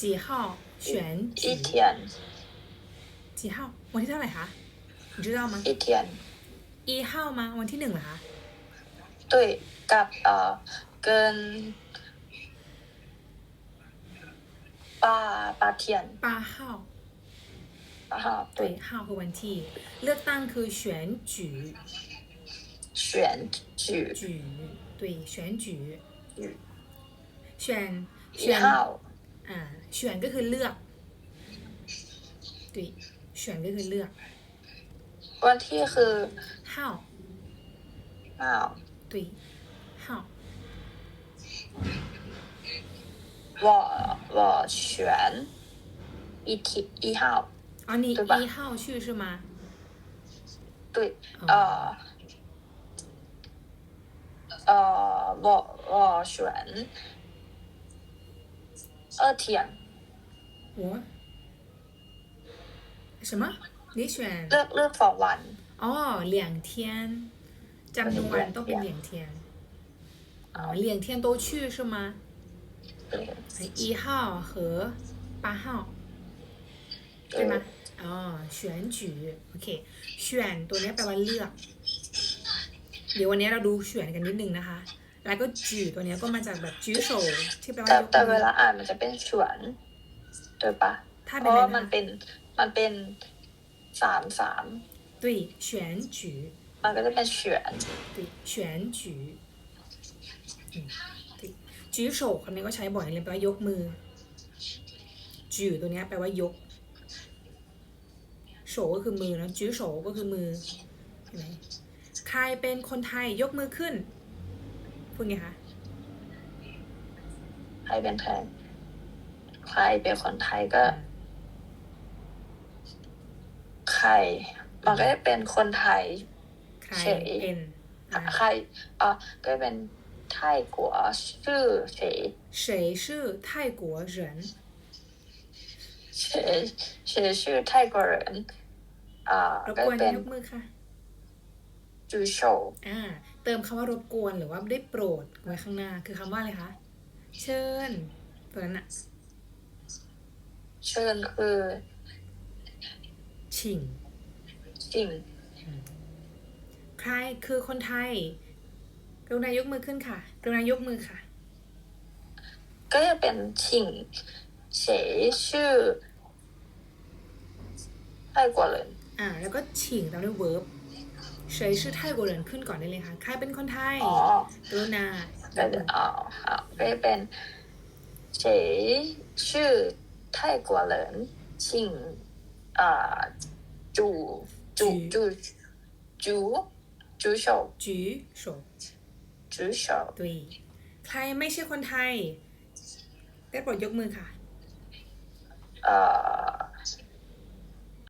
几号选几一天几号วันที่เท่าไหร่คะ你知道吗一天一号吗วันที่หนึ่งเหรอคะ 对กับเอ่อ跟八八天八号八号对对号คือวันที่เลือกตั้งคือ选举选举举对选举举选一选号 อ่า选ก็คือเลือก对选ก็คือเลือก วันที่คือ 号 อ้าว 对号我我选一天一号อ๋อนี่对吧一号ชื่อใช่ไหม 对哦呃呃我我选 二天我什么你选 เลือกเลือกสองวัน อ๋อ两天จำนวนต้องเป็น两天อ๋อ两天都去是吗一号和八号ใช่ไหมอ๋อ选举โอเค选ตัวเนี้ยแปลว่าเลือก เดี๋ยววันนี้เราดู选กันนิดนึงนะคะ แล้วก็จืตัวเนี้ยก็มาจากแบบจืโฉที่แปลว่า แต่ ยก แต่ มื เว อ ลาอ่านมันจะเป็นฉวน对ปะ ถ้า เพ เป็น ราะ อะไร ว่ามัน นะ เป็นมันเป็นสามสาม 对选举 มันก็จะเป็นเฉวน 对选举อืม对จืโฉคำนี้ก็ใช้บ่อยเลยแปลว่ายกมือจืตัวเนี้ยแปลว่ายกโฉก็คือมือแล้วจืโฉก็คือมือเห็นไหมใครเป็นคนไทยยกมือขึ้น พูดไงคะใครเป็นใครใครเป็นคนไทยก็ ใคร มันก็จะเป็นคนไทยใครเฉยใครอ๋อก็เป็นไทยกัวชื่อเฉยเฉยชื่ไทยกัว人เฉยเฉยชื่ไทยกัว人อ่าก็เป็นยกมือค่ะจูโฉอ่า เติมคำว่ารบกวนหรือว่าได้โปรดไว้ข้างหน้า คือคำว่าอะไรคะเชิญตัวนั้นอะเชิญคือชิงสิ่งใครคือคนไทยกรุณายกมือขึ้นค่ะกรุณายกมือค่ะ ก็จะเป็นชิงเฉยชื่อไทยกัวเหรินอ่า แล้วก็ชิงตามด้วย เฉยชื่อไทยกว่าเหรินขึ้นก่อนได้เลยค่ะ ใครเป็นคนไทยอ๋อกรุณาเป็นอ๋อค่ะเป็นเฉยชื่อไทยกว่าเหรินชิงอ่าจูจูจูจูจูโฉจูโฉจูโฉดีใครไม่ใช่คนไทยได้โปรดยกมือค่ะอ่อ